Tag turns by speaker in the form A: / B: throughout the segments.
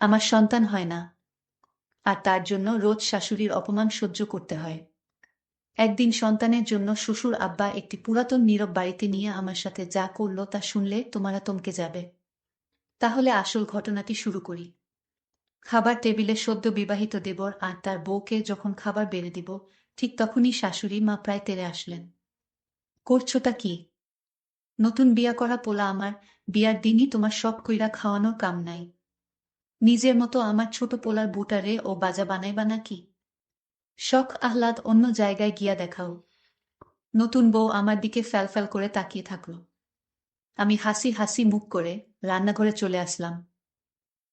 A: আমার সন্তান হয় না। আর তার জন্য রোজ শাশুড়ির অপমান সহ্য করতে হয়। একদিন সন্তানের জন্য শ্বশুর আব্বা একটি পুরাতন নীরব বাড়িতে নিয়ে আমার সাথে যা করল তা শুনলে তোমারা তমকে যাবে। তাহলে আসল ঘটনাটি শুরু করি। খাবার টেবিলে সদ্য বিবাহিত দেবর আর তার বউকে যখন খাবার বেড়ে দিব, ঠিক তখনই শাশুড়ি মা প্রায় তেরে আসলেন। করছোটা কি? নতুন বিয়া করা পোলা আমার, বিয়ার দিনই তোমার সব কইরা খাওয়ানোর কাম নাই। নিজের মতো আমার ছোট পোলার বুটারে ও বাজা বানাইবা নাকি শখ, আহ্লাদ অন্য জায়গায় গিয়া দেখাও। নতুন বউ আমার দিকে ফ্যাল করে তাকিয়ে থাকল। আমি হাসি হাসি মুখ করে রান্নাঘরে চলে আসলাম।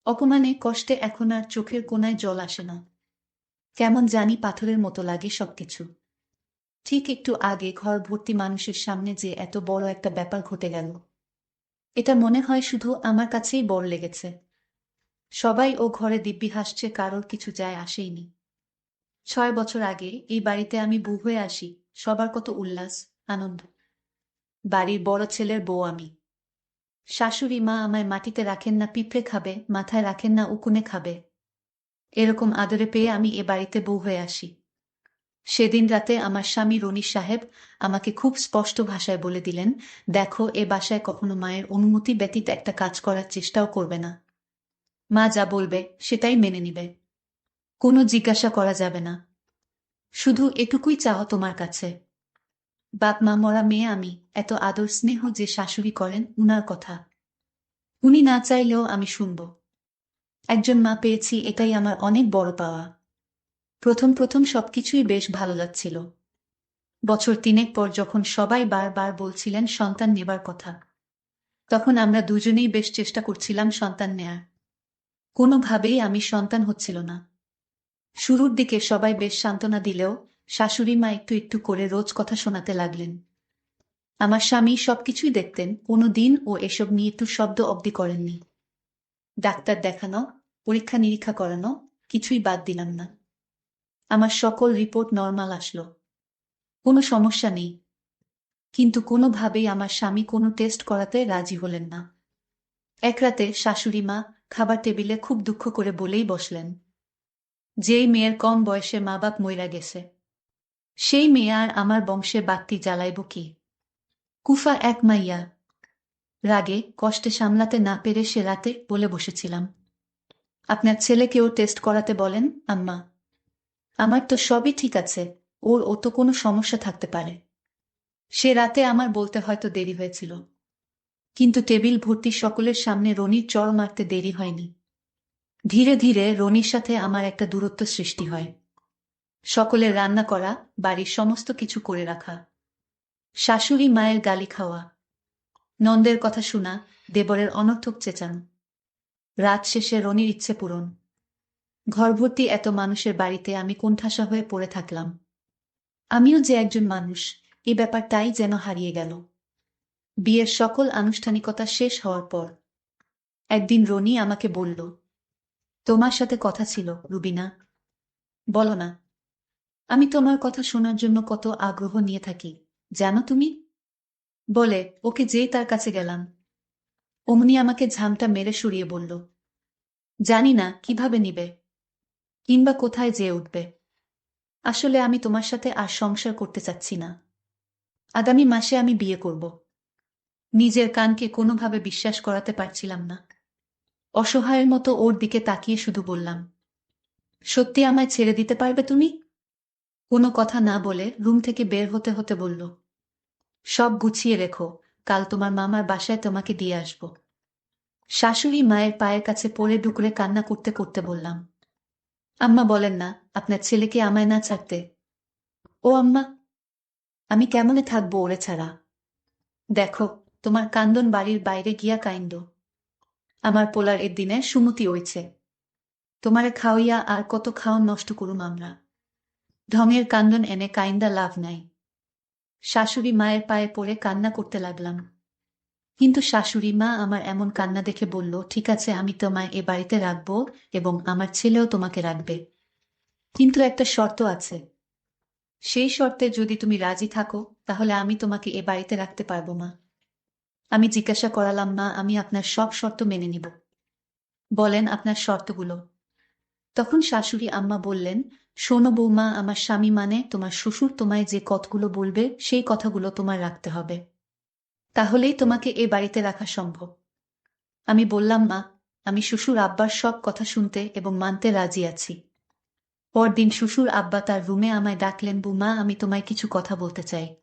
A: অপমানে, কষ্টে এখন আর চোখের কোনায় জল আসে না। কেমন জানি পাথরের মতো লাগে সবকিছু। ঠিক একটু আগে ঘর ভর্তি মানুষের সামনে যে এত বড় একটা ব্যাপার ঘটে গেল। এটা মনে হয় শুধু আমার কাছেই বড় লেগেছে। সবাই ও ঘরে দিব্যি হাসছে, কারোর কিছু যায় আসেইনি। ছয় বছর আগে এই বাড়িতে আমি বউ হয়ে আসি, সবার কত উল্লাস, আনন্দ। বাড়ির বড় ছেলের বউ আমি। শাশুড়ি মা আমায় মাটিতে রাখেন না, পিঁপড়ে খাবে, মাথায় রাখেন না, উকুনে খাবে। এরকম আদরে পেয়ে আমি এ বাড়িতে বউ হয়ে আসি। সেদিন রাতে আমার স্বামী রনি সাহেব আমাকে খুব স্পষ্ট ভাষায় বলে দিলেন, দেখো, এ বাসায় কখনো মায়ের অনুমতি ব্যতীত একটা কাজ করার চেষ্টাও করবে না। মা যা বলবে, সেটাই মেনে নিবে। কোনো জিজ্ঞাসা করা যাবে না। শুধু এটুকুই চাও তোমার কাছে। বাপ মা মরা মেয়ে আমি, এত আদর স্নেহ যে শাশুড়ি করেন উনার কথা। উনি না চাইলেও আমি শুনব। একজন মা পেয়েছি, এটাই আমার অনেক বড় পাওয়া। প্রথম প্রথম সবকিছুই বেশ ভালো লাগছিল। বছর তিনেক পর যখন সবাই বারবার বলছিলেন, সন্তান নেবার কথা। তখন আমরা দুজনেই বেশ চেষ্টা করছিলাম সন্তান নেয়ার। কোনোভাবেই আমি সন্তান হচ্ছিল না। শুরুর দিকে সবাই বেশ সান্ত্বনা দিলেও শাশুড়ি মা একটু একটু করে রোজ কথা শোনাতে লাগলেন। আমার স্বামী সবকিছুই দেখতেন কোনো দিন ও এসব নিয়ে একটু শব্দ অবধি করেননি। ডাক্তার দেখানো পরীক্ষা নিরীক্ষা করানো, কিছুই বাদ দিলাম না। আমার সকল রিপোর্ট নর্মাল আসলো। কোনো সমস্যা নেই। কিন্তু কোনোভাবেই আমার স্বামী কোনো টেস্ট করাতে রাজি হলেন না। এক রাতে শাশুড়ি মা খাবার টেবিলে খুব দুঃখ করে বলেই বসলেন। যেই মেয়ের কম বয়সে মা বাপ মইরা গেছে। সেই মেয়ে আর আমার বংশে বাত্তি জ্বালাইব কি? কুফা এক মাইয়া। রাগে, কষ্টে সামলাতে না পেরে সে রাতে বলে বসেছিলাম। আপনার ছেলেকেও টেস্ট করাতে বলেন, আম্মা? আমার তো সবই ঠিক আছে, ওর ও তো কোনো সমস্যা থাকতে পারে। সে রাতে আমার বলতে হয়তো দেরি হয়েছিল। কিন্তু টেবিল ভর্তি সকলের সামনে রনির চর মারতে দেরি হয়নি। ধীরে ধীরে রনির সাথে আমার একটা দূরত্ব সৃষ্টি হয়। সকলের রান্না করা, বাড়ির সমস্ত কিছু করে রাখা। শাশুড়ি মায়ের গালি খাওয়া। নন্দের কথা শোনা, দেবরের অনর্থক চেঁচানো। রাত শেষে রনির ইচ্ছে পূরণ। ঘরভর্তি এত মানুষের বাড়িতে আমি কোণঠাসা হয়ে পড়ে থাকলাম। আমিও যে একজন মানুষ, এ ব্যাপারটাই যেন হারিয়ে গেল। বিয়ের সকল আনুষ্ঠানিকতা শেষ হওয়ার পর, একদিন রনি আমাকে বলল, তোমার সাথে কথা ছিল, রুবিনা। বলো না, আমি তোমার কথা শোনার জন্য কত আগ্রহ নিয়ে থাকি, জানো তুমি? বলে, ওকে যেই তার কাছে গেলাম। অমনি আমাকে ঝামটা মেরে সরিয়ে বলল, জানি না, কীভাবে নিবে? কিংবা কোথায় যেয়ে উঠবে? আসলে আমি তোমার সাথে আর সংসার করতে চাচ্ছি না। আগামী মাসে আমি বিয়ে করব। নিজের কানকে কোনোভাবে বিশ্বাস করাতে পারছিলাম না। অসহায়ের মতো ওর দিকে তাকিয়ে শুধু বললাম, সত্যি আমায় ছেড়ে দিতে পারবে তুমি? কোনো কথা না বলে রুম থেকে বের হতে হতে বলল, সব গুছিয়ে রেখো, কাল তোমার মামার বাসায় তোমাকে দিয়ে আসব। শাশুড়ি মায়ের পায়ের কাছে পড়ে ডুকরে কান্না করতে করতে বললাম, আম্মা বলেন না, আপনার ছেলেকে আমায় না ছাড়তে। ও আম্মা, আমি কেমনে থাকব ওরে ছাড়া? দেখো তোমার কান্দন বাড়ির বাইরে গিয়া কাইন্দ। আমার পোলার এর দিনে সুমতি হইছে। তোমারে খাওয়াইয়া আর কত খাওয়ান নষ্ট করুম আমরা। ঢঙের কান্দন এনে কাইন্দা লাভ নাই। শাশুড়ি মায়ের পায়ে পড়ে কান্না করতে লাগলাম। কিন্তু শাশুড়ি মা আমার এমন কান্না দেখে বলল, ঠিক আছে, আমি তোমায় এ বাড়িতে রাখব এবং আমার ছেলেও তোমাকে রাখবে। কিন্তু একটা শর্ত আছে। সেই শর্তে যদি তুমি রাজি থাকো, তাহলে আমি তোমাকে এ বাড়িতে রাখতে পারব মা আমি জিজ্ঞাসা করালাম, মা, আমি আপনার সব শর্ত মেনে নিব। বলেন আপনার শর্তগুলো। তখন শাশুড়ি আম্মা বললেন, শোনো বৌমা, আমার স্বামী মানে তোমার শ্বশুর তোমায় যে কথাগুলো বলবে, সেই কথাগুলো তোমার রাখতে হবে। তাহলেই তোমাকে এ বাড়িতে রাখা সম্ভব। আমি বললাম, মা, আমি শ্বশুর আব্বার সব কথা শুনতে এবং মানতে রাজি আছি। পরদিন শ্বশুর আব্বা তার রুমে আমায় ডাকলেন, বুমা, আমি তোমায় কিছু কথা বলতে চাই।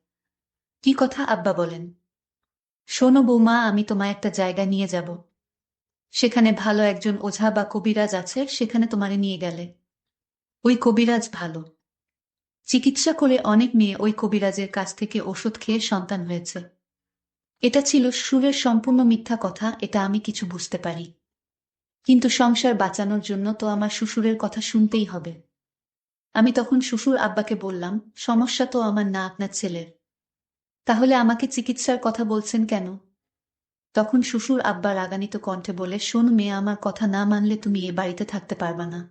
A: কি কথা? আব্বা বলেন শোনো বৌমা, আমি তোমায় একটা জায়গা নিয়ে যাব। সেখানে ভালো একজন ওঝা বা কবিরাজ আছে, সেখানে তোমারে নিয়ে গেলে। ওই কবিরাজ ভালো। চিকিৎসা করে অনেক মেয়ে ওই কবিরাজের কাছ থেকে ওষুধ খেয়ে সন্তান হয়েছে। এটা ছিল সুরের সম্পূর্ণ মিথ্যা কথা, এটা আমি কিছু বুঝতে পারি। কিন্তু সংসার বাঁচানোর জন্য তো আমার শ্বশুরের কথা শুনতেই হবে। আমি তখন শ্বশুর আব্বাকে বললাম, সমস্যা তো আমার না, আপনার ছেলের। তাহলে আমাকে চিকিৎসার কথা বলছেন কেন? তখন শ্বশুর আব্বা রাগানিত কণ্ঠে বলে, শোন মেয়ে, আমার কথা না মানলে তুমি এ বাড়িতে থাকতে পারবা না।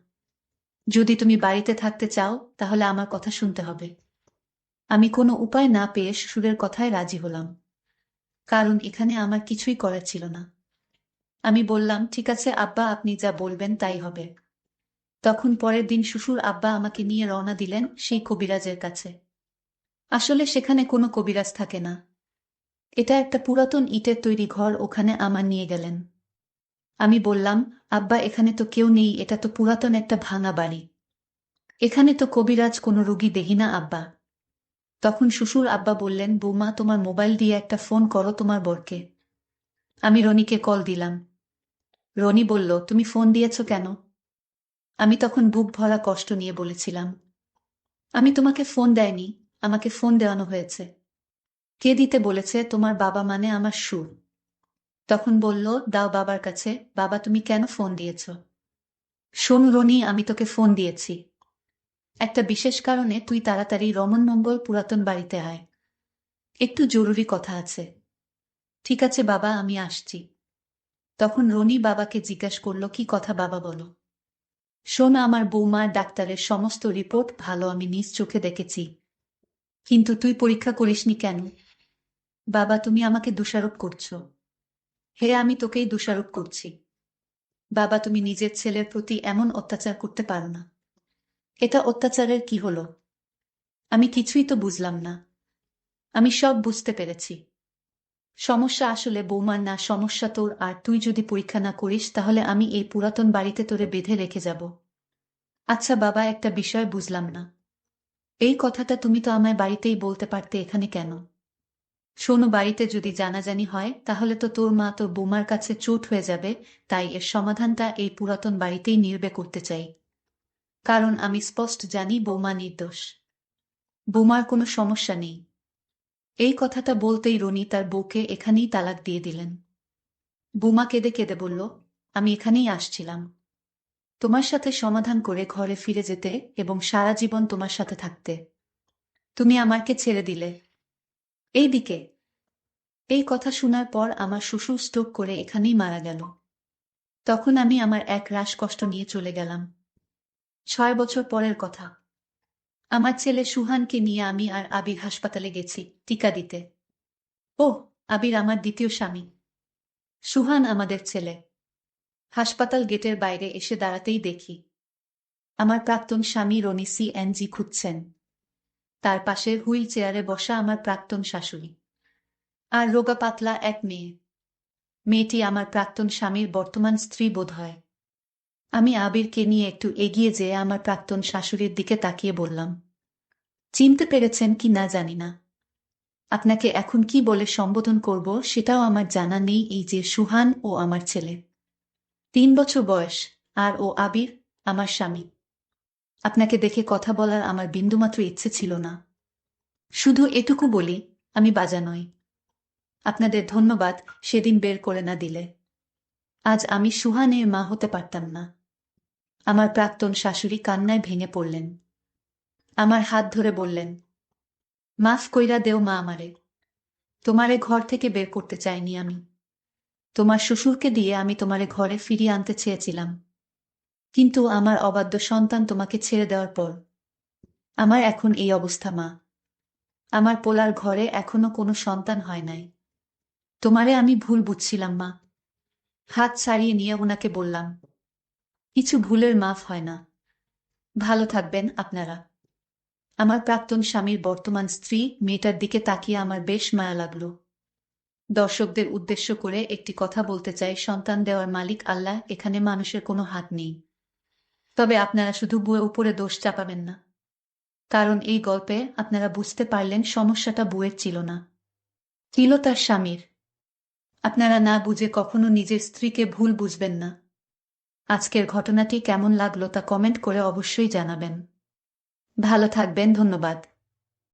A: যদি তুমি বাড়িতে থাকতে চাও, তাহলে আমার কথা শুনতে হবে। আমি কোনো উপায় না পেয়ে শ্বশুরের কথায় রাজি হলাম। কারণ এখানে আমার কিছুই করার ছিল না। আমি বললাম, ঠিক আছে আব্বা, আপনি যা বলবেন তাই হবে। তখন পরের দিন শ্বশুর আব্বা আমাকে নিয়ে রওনা দিলেন সেই কবিরাজের কাছে। আসলে সেখানে কোনো কবিরাজ থাকে না। এটা একটা পুরাতন ইটের তৈরি ঘর, ওখানে আমার নিয়ে গেলেন। আমি বললাম, আব্বা, এখানে তো কেউ নেই, এটা তো পুরাতন একটা ভাঙা বাড়ি। এখানে তো কবিরাজ, কোনো রুগী দেখি না, আব্বা। তখন শ্বশুর আব্বা বললেন, বৌমা, তোমার মোবাইল দিয়ে একটা ফোন করো তোমার বরকে। আমি রনিকে কল দিলাম। রনি বলল, তুমি ফোন দিয়েছ কেন? আমি তখন বুক ভরা কষ্ট নিয়ে বলেছিলাম, আমি তোমাকে ফোন দেয়নি আমাকে ফোন দেওয়ানো হয়েছে। কে দিতে বলেছে তোমার বাবা মানে আমার সুর। তখন বলল, দাও বাবার কাছে, বাবা তুমি কেন ফোন দিয়েছ? শোন রনি, আমি তোকে ফোন দিয়েছি। একটা বিশেষ কারণে তুই তাড়াতাড়ি রমন মঙ্গল পুরাতন বাড়িতে আয়। একটু জরুরি কথা আছে। ঠিক আছে বাবা, আমি আসছি। তখন রনি বাবাকে জিজ্ঞাসা করল, কি কথা বাবা বলো? শোন, আমার বৌমার ডাক্তারের সমস্ত রিপোর্ট ভালো আমি নিজ চোখে দেখেছি। কিন্তু তুই পরীক্ষা করিসনি কেন? বাবা, তুমি আমাকে দোষারোপ করছ। হে, আমি তোকেই দোষারোপ করছি। বাবা, তুমি নিজের ছেলের প্রতি এমন অত্যাচার করতে পারো না। এটা অত্যাচারের কি হলো? আমি কিছুই তো বুঝলাম না। আমি সব বুঝতে পেরেছি। সমস্যা আসলে বৌমার না, সমস্যা তোর। আর তুই যদি পরীক্ষা না করিস, তাহলে আমি এই পুরাতন বাড়িতে তোরে বেঁধে রেখে যাব। আচ্ছা বাবা, একটা বিষয় বুঝলাম না। এই কথাটা তুমি তো আমায় বাড়িতেই বলতে পারতে, এখানে কেন? শোনো, বাড়িতে যদি জানাজানি হয়, তাহলে তো তোর মা তোর বোমার কাছে চোট হয়ে যাবে, তাই এর সমাধানটা এই পুরাতন বাড়িতেই নির্বে করতে চাই। কারণ আমি স্পষ্ট জানি বৌমা নির্দোষ। বৌমার কোনো সমস্যা নেই। এই কথাটা বলতেই রনি তার বউকে এখানেই তালাক দিয়ে দিলেন। বোমা কেঁদে কেঁদে বলল, আমি এখানেই আসছিলাম। তোমার সাথে সমাধান করে ঘরে ফিরে যেতে এবং সারা জীবন তোমার সাথে থাকতে। তুমি আমাকে ছেড়ে দিলে। এই দিকে এই কথা শোনার পর আমার শ্বশুর স্টোক করে এখানেই মারা গেল। তখন আমি আমার এক রাস কষ্ট নিয়ে চলে গেলাম। ছয় বছর পরের কথা। আমার ছেলে সুহানকে নিয়ে আমি আর আবির হাসপাতালে গেছি, টিকা দিতে। ও আবির আমার দ্বিতীয় স্বামী। সুহান আমাদের ছেলে। হাসপাতাল গেটের বাইরে এসে দাঁড়াতেই দেখি। আমার প্রাক্তন স্বামী রনি সি এনজি খুঁজছেন। তার পাশে হুইল চেয়ারে বসা আমার প্রাক্তন শাশুড়ি। আর রোগা পাতলা এক মেয়ে। মেয়েটি আমার প্রাক্তন স্বামীর বর্তমান স্ত্রী বোধ হয়। আমি আবিরকে নিয়ে একটু এগিয়ে যেয়ে আমার প্রাক্তন শাশুড়ির দিকে তাকিয়ে বললাম, চিনতে পেরেছেন কি না জানি না। আপনাকে এখন কি বলে সম্বোধন করব সেটাও আমার জানা নেই এই যে সুহান ও আমার ছেলে। তিন বছর বয়স, আর ও আবির, আমার স্বামী। আপনাকে দেখে কথা বলার আমার বিন্দুমাত্র ইচ্ছে ছিল না। শুধু এটুকু বলি, আমি বাজা নই। আপনাদের ধন্যবাদ সেদিন বের করে না দিলে। আজ আমি সুহানের মা হতে পারতাম না। আমার প্রাক্তন শাশুড়ি কান্নায় ভেঙে পড়লেন। আমার হাত ধরে বললেন, মাফ কইরা দেও মা আমারে। তোমারে ঘর থেকে বের করতে চাইনি আমি। তোমার শ্বশুরকে দিয়ে আমি তোমারে ঘরে ফিরিয়ে আনতে চেয়েছিলাম। কিন্তু আমার অবাধ্য সন্তান তোমাকে ছেড়ে দেওয়ার পর, আমার এখন এই অবস্থা, মা। আমার পোলার ঘরে এখনও কোনো সন্তান হয় নাই। তোমারে আমি ভুল বুঝছিলাম, মা। হাত ছাড়িয়ে নিয়ে ওনাকে বললাম, কিছু ভুলের মাফ হয় না। ভালো থাকবেন আপনারা। আমার প্রাক্তন স্বামীর বর্তমান স্ত্রী মেয়েটার দিকে তাকিয়ে আমার বেশ মায়া লাগল। দর্শকদের উদ্দেশ্য করে একটি কথা বলতে চাই। সন্তান দেওয়ার মালিক আল্লাহ, এখানে মানুষের কোনো হাত নেই। তবে আপনারা শুধু বউয়ের উপরে দোষ চাপাবেন না। কারণ এই গল্পে আপনারা বুঝতে পারলেন সমস্যাটা বউয়ের ছিল না। ছিল তার স্বামীর। আপনারা না বুঝে কখনো নিজের স্ত্রীকে ভুল বুঝবেন না। আজকের ঘটনাটি কেমন লাগল তা কমেন্ট করে অবশ্যই জানাবেন। ভালো থাকবেন, ধন্যবাদ।